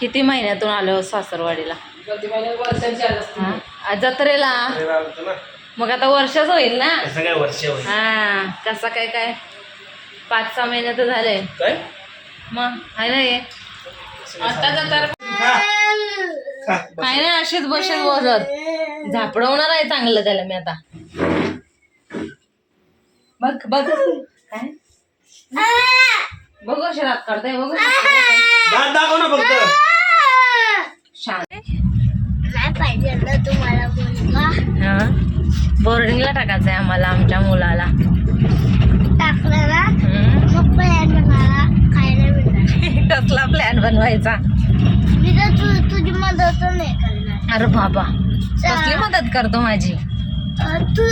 किती महिन्यातून आलो सासरवाडीला? हा? जत्रेला? मग आता वर्षच होईल ना? कसं काय वर्ष होईल? हा कसा काय काय? पाच सहा महिने तर झाले. काय? मग आहे ना हे? आता जत्रा काय नाही अशीच बसेच बसत झापडवणार आहे चांगलं त्याला मी आता. बघ बघ. काय बघू अशी रात काढताय बघू. दात दाखव ना फक्त. शांत. नाही पाहिजे ना तुम्हाला मुलगा. हा? बोर्डिंगला टाकायचं आहे आम्हाला आमच्या मुलाला. टाकलं ना? हम्म. मग प्लॅन खायला मिळणार कसला प्लॅन बनवायचा? मी तर तू तुझी मदत नाही करणार. अरे बाबा. कसली मदत करतो माझी? तू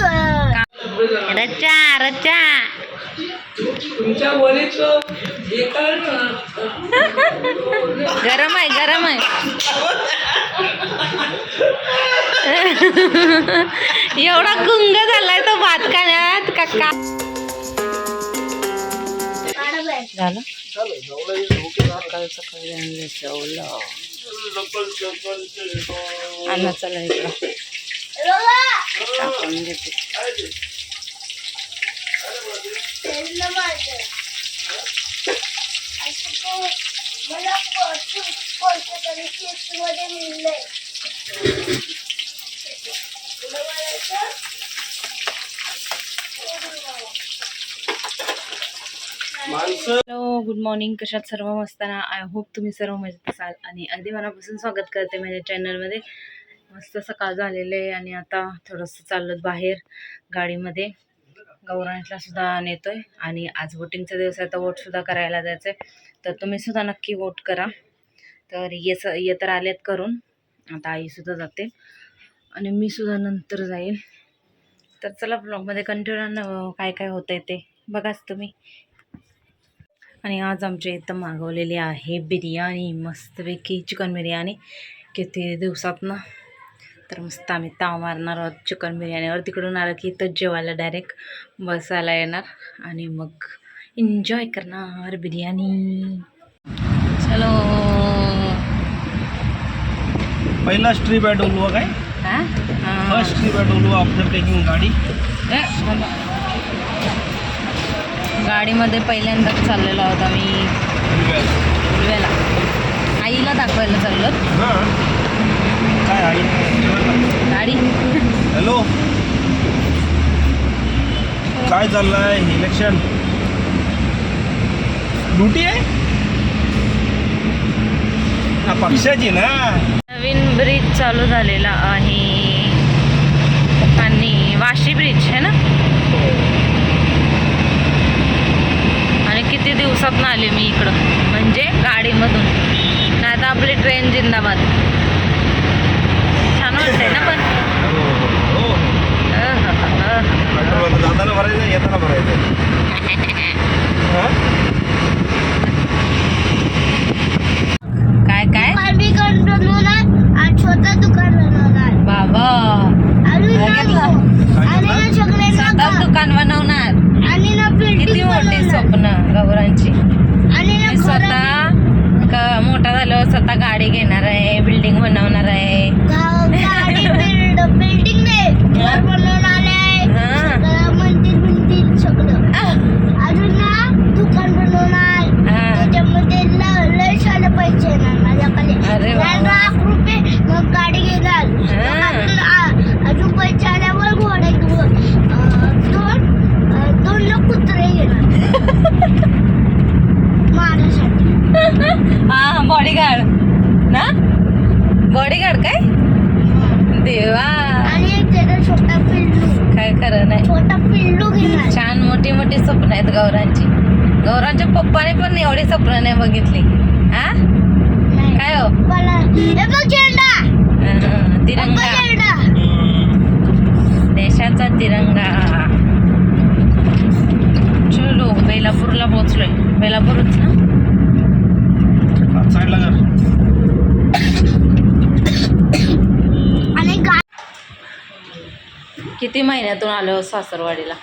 रच्चा रच्चा. तुमच्या वरीच गरम आहे गरम आहे. एवढा गुंग झालाय तो भात खाण्यात का का झालं? सकाळी जेवलं चला इकडं. टाकून तो मला तरी मिळलंय. मारायचं? हॅलो गुड मॉर्निंग कशात सर्व मस्ताना आय होप तुम्ही सर्व मजेत असाल. आणि अगदी मनापासून स्वागत करते माझ्या चॅनलमध्ये मस्त सकाळ झालेलं आहे आणि आता थोडंसं चाललो बाहेर गाडीमध्ये. गौराणीला सुद्धा नेतोय. आणि आज वोटिंगचा दिवस आहे तर वोटसुद्धा करायला जायचं आहे तर तुम्ही सुद्धा नक्की वोट करा. तर ये स ये तर आलेत करून. आता आईसुद्धा जाते. आणि मी सुद्धा नंतर जाईल तर चला ब्लॉगमध्ये कंटिन्यू काय काय होतं आहे ते बघाच तुम्ही. आणि आज आमच्या इथं मागवलेली आहे बिर्याणी मस्तपैकी चिकन बिर्याणी. किती दिवसात ना? तर मस्त आम्ही ताव मारणार आहोत चिकन बिर्याणीवर. तिकडून आलं की इथंच जेवायला डायरेक्ट बसायला येणार. आणि मग एन्जॉय करणार बिर्याणी चलो। पहिला ट्रिप आहे डोलवा काय? हां? फर्स्ट ट्रिप आहे डोलवा आफ्टर टेकिंग गाडी. गाडीमध्ये पहिल्यांदाच चाललेलो आहोत आम्ही. उलव्याला आईला दाखवायला चाललो. हां. काय आई? गाडी. हॅलो काय चाललंय? इलेक्शन ड्युटी आहे? हा पक्षाची ना. नवीन ब्रिज चालू झालेला आहे. आणि वाशी ब्रिज आहे ना? आणि किती दिवसात ना आले मी इकडं? म्हणजे गाडीमधून. नाही तर आपली ट्रेन जिंदाबाद. छान वाटतंय ना पण? हो जाताना भरायचं येताना भरायचं हा? काय काय दुकान बी बनवणार आणि छोटं दुकान बनवणार बाबा आणि ना बघितलं? गो- आणि ना chocolate ना स्वतः गा- दुकान बनवणार आणि ना किती building मोठी बनवणार. स्वप्न गौरांची आणि ना मी घरं- स्वतः क- मोठा झाल्यावर स्वतः गाडी घेणार आहे बिल्डिंग बनवणार आहे गा- गाडी बिल्ड बिल्डिंग नाही घर बनवणार आहे हा. सगळं मंदिर बिंदिर सगळं आह, अजून ना दुकान बनवणार हा. त्याच्यामध्ये ल- लय सारे पैसे येणार माझ्याकडे अरे वा. लाख- लाख रुपये मग गाडी घेणार हा. मग अजून आ- अजून पैसे आल्यावर घोडे घेऊ अं, दोन अं, दोन लाख कुत्रे घेणार माझ्यासाठी हा बॉडीगार्ड ना बॉडीगार्ड काय? देवा. आणि एक त्याचा छोटा पिल्लू. काय खरं नाही. छोटा पिल्लू छान मोठी मोठी स्वप्न आहेत गौरांची. गौरांच्या पप्पाने पण एवढी स्वप्न नाही बघितली. हा? नाही. काय हो? तिरंगा. देशाचा तिरंगा. चलो बेलापूरला पोहोचलोय. बेलापूरच ना हात साईडला कर आणि गा किती महिन्यातून आलो सासरवाडीला?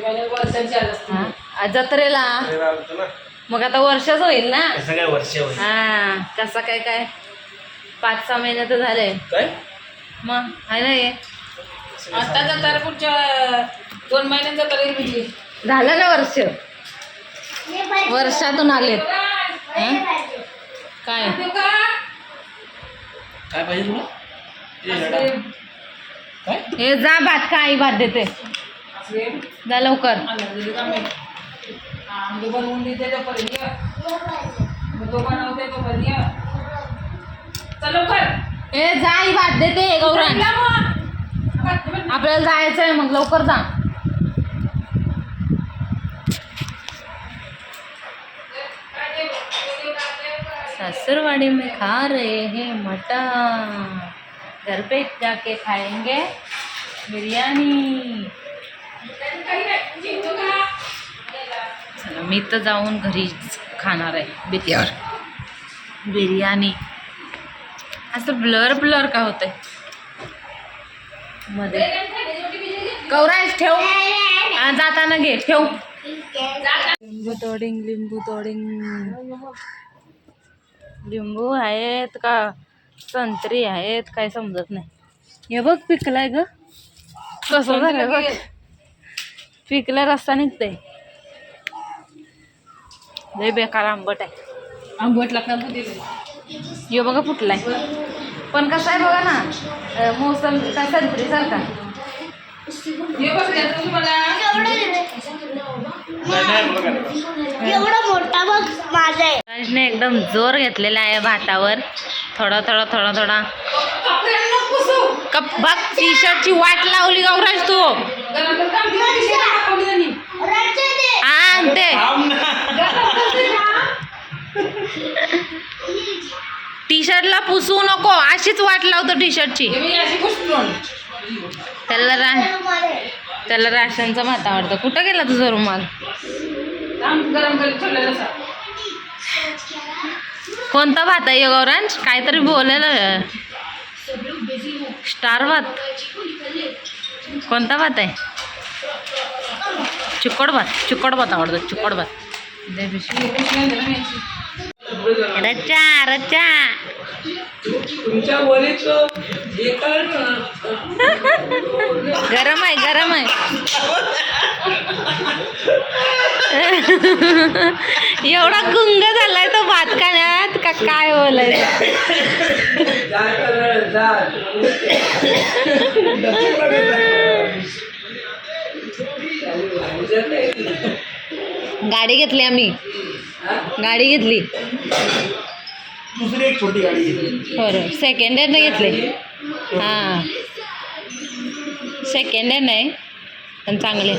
महिन्यात आलं हा? जत्रेला? आलं मग आता वर्षच होईल ना? कसं काय वर्ष होईल? हा कसा काय काय? पाच सहा महिने तर झाले. काय? मग आहे ना हे? आता जाता पुढच्या दोन महिन्यांचा तरी म्हणजे झालं ना वर्ष? वर्षातून आलेत. हं? काय? काय पाहिजे तुला? लडा. हे जा भात खा आई भात देते. जा लवकर. बनवून देते हे जा आई भात देते मग. आपल्याला जायचं आहे मग लवकर जा. ससुरवाड़ी में खा रहे हैं मटन. घर पे जाके खाएंगे बिरयानी। चला मी तर जाऊन घरीच खाणार आहे बिर्याणी बिर्याणी असं ब्लर ब्लर का होतंय? मध्ये. कवरायस ठेव. जाताना घे ठेव. लिंबू तोडिंग लिंबू तोडिंग. लिंबू आहेत का? संत्री आहेत काय समजत नाही. हे बघ पिकलाय ग. कसं झालं बघ. पिकल्या रस्ता निघतंय. लय बेकार आंबट आहे. आंबट लागणार हे बघा फुटलाय. पण कसं आहे बघा ना मोसम का संत्री सारखा. एवढा मोठा बघ माझा आहे. एकदम जोर घेतलेला आहे भातावर. थोडा थोडा थोडा थोडा. कप बघ टी शर्टची वाट लावली गौराज तू. हा आणते. टी शर्टला पुसू नको अशीच वाट लावतो टी शर्टची हे मी अशी पुसतो त्याला रा त्याला राशनचा भात आवडतं. कुठं गेला तुझा रुमाल? कोणता भात आहे गौरांश काहीतरी बोलायला स्टार भात. कोणता भात आहे? चिकट भात. चिकट भात आवडतो चिकट भात. रच्चा रच्चा. गरम आहे गरम आहे. एवढा गुंग झालाय तो भात खाण्यात का काय बोलायचं? जाय. गाडी घेतली आम्ही. गाडी घेतली. दुसरी एक छोटी गाडी घेतली. बरं सेकंड हँड घेतले. हां. सेकंड हँड आहे. पण चांगले.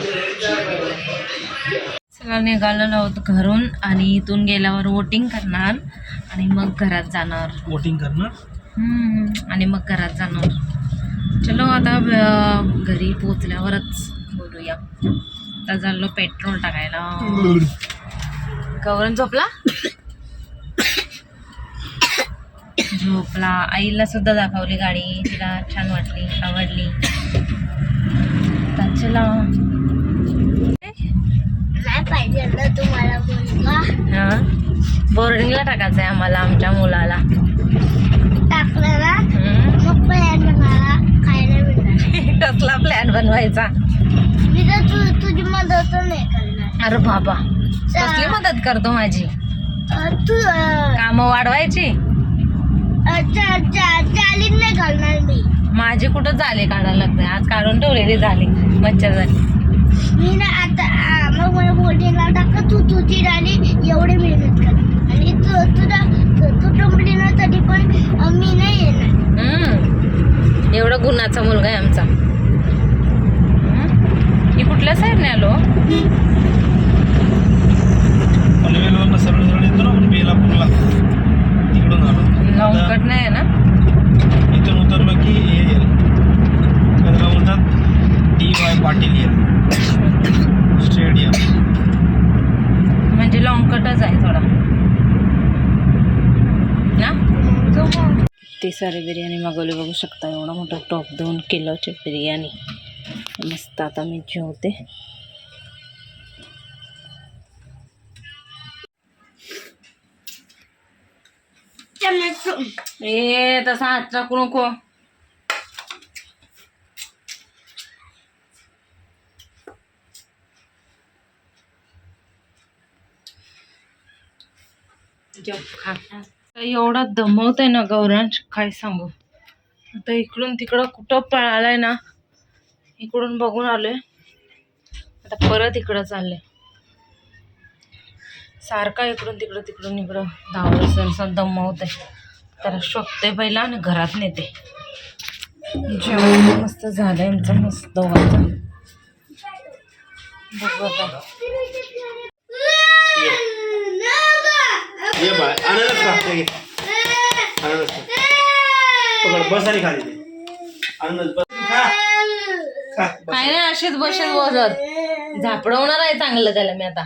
चला निघालेलो आहोत घरून आणि इथून गेल्यावर वोटिंग करणार आणि मग घरात जाणार. वोटिंग करणार? आणि मग घरात जाणार. चलो आता घरी पोचल्यावरच बोलूया. आता चाललो पेट्रोल टाकायला. कवरण झोपला? झोपला. आईला सुद्धा दाखवली गाडी. तिला छान वाटली आवडली. चला. पाहिजे ना तुम्हाला मुलगा हा? बोर्डिंगला टाकायचं आहे आम्हाला आमच्या मुलाला. टाकलं ना? हम्म. मग पण मला खायला मिळणार कसला प्लॅन बनवायचा? मी तर तू तुझी मदत नाही करणार. अरे बाबा कसली मदत करतो माझी? अं, तू अं, कामं वाढवायची? अं, चा- चा- चालीत नाही घालणार मी. माझी कुठं झाले काढायला लागते? आज काढून ठेवलेली झाली मच्छर झाली मी ना आता आ, मग मला बोटिंगला टाक तू तुझी डाली एवढी मेहनत कर. आणि तू तुझा तू- तू टुंबली ना तरी पण मी नाही येणार. हम्म. एवढा गुणाचा मुलगा आहे आमचा. हम्म. ही कुठल्या साईडने आलो? पनवेलवरनं सरळ सरळ येतो ना आपण बेलापूरला. तिकडून आलो. लॉंगकट नाही आहे ना? इथून उतरलो की हे येईल. म्हणतात डी वाय पाटील येईल. म्हणजे लॉंग कटच आहे थोडा. ना? ते सारे बिर्याणी मागवली बघू शकता एवढा मोठा टॉप दोन किलोची बिर्याणी. मस्त आता मी जेवते. ए तसा हात टाकू नको. एवढा दमवत आहे ना गौरांश काय सांगू? आता इकडून तिकडं कुठं पळालाय ना इकडून बघून आलोय. आता परत इकडं चाललंय. सारखा इकडून तिकडं तिकडून इकडं धावत दमवत आहे त्याला शोधते पहिला आणि घरात नेते जेवण मस्त झालंय आमचं मस्त दोघांचं. बघू आता. ये बाय. अननस खा हे घे. अननस खा पकड बस आणि खाली अननस बस. खा. खा बस. काय नाही अशीच बसेल बसत झापडवणार आहे चांगलं त्याला मी आता.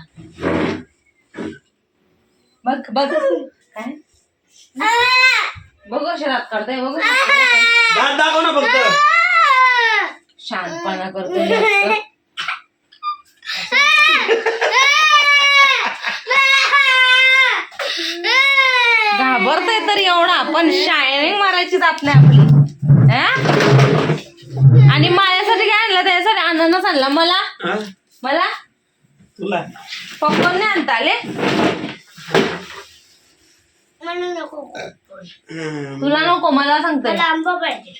बघ बघ. काय? बघ असे रात काढताय बघ दात दाखव ना फक्त. शांतपणा करतोय जास्त. घाबरतोय तर एवढा पण मारायची जात नाही आपली. हा? आणि माझ्यासाठी काय आणलं? त्याच्यासाठी अननस आणला. मला? हा? मला? तुला? पॉपकॉर्न नाही आणता आले. तुला नको मला आंबा पाहिजे.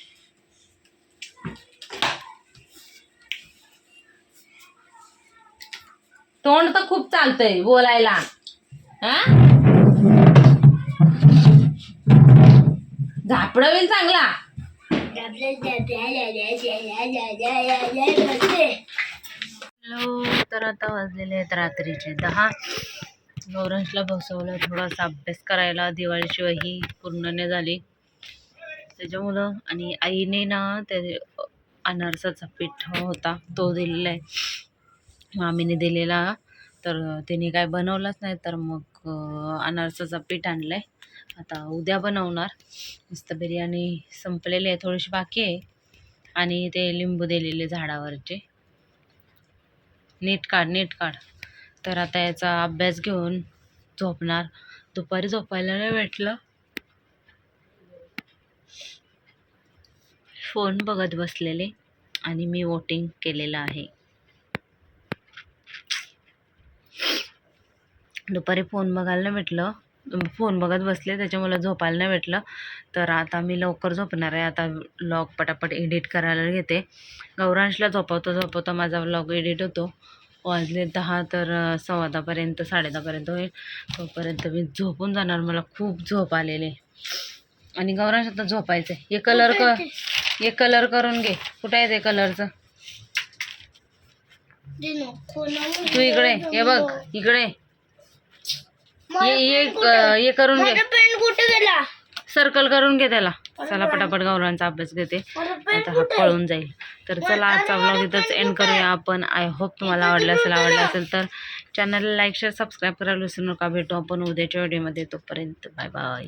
तोंड तर खूप चालतंय बोलायला. हा? झापडवेल चांगला. हॅलो तर आता वाजलेले आहेत रात्रीचे दहा. गौरंशला बसवलं थोडासा अभ्यास करायला दिवाळीशिवाय ही पूर्ण नाही झाली. त्याच्यामुळं आणि आईने ना ते अनारसाचा पीठ होता तो दिलेला आहे. मामीने दिलेला. तर तिने काय बनवलंच नाही तर मग अनारसाचा पीठ आणलं आहे आता उद्या बनवणार. मस्त बिर्याणी संपलेली आहे थोडीशी बाकी आहे. आणि ते लिंबू दिलेले झाडावरचे. नीट काढ नीट काढ. तर आता याचा अभ्यास घेऊन झोपणार. दुपारी झोपायला नाही भेटलं. फोन बघत बसलेले आणि मी वोटिंग केलेलं आहे. दुपारी फोन बघायला नाही भेटलं. फोन बघत बसले त्याच्यामुळे झोपायला नाही भेटलं. तर आता मी लवकर झोपणार आहे. आता व्लॉग पटापट एडिट करायला घेते. गौरांशला झोपवतो झोपवतो माझा व्लॉग एडिट होतो. वाजले दहा तर सव्वा दहापर्यंत साडे दहापर्यंत होईल. तोपर्यंत मी झोपून जाणार. मला खूप झोप आलेले. आणि गौरांश आता झोपायचं आहे हे कलर कर हे कलर करून घे. कुठे आहे ते कलरचं तू इकडे हे बघ. इकडे ये ये हे करून घे. पेन कुठे गेला? सर्कल करून घे त्याला. चला पटापट गौरांचा अभ्यास घेते. आता हा पळून जाईल. तर चला आजचा ब्लॉग इथंच एंड करूया आपण. आय होप तुम्हाला आवडला असेल आवडला असेल तर चॅनलला लाईक शेअर सबस्क्राईब करायला विसरू नका. भेटू आपण उद्याच्या व्हिडिओमध्ये तोपर्यंत बाय बाय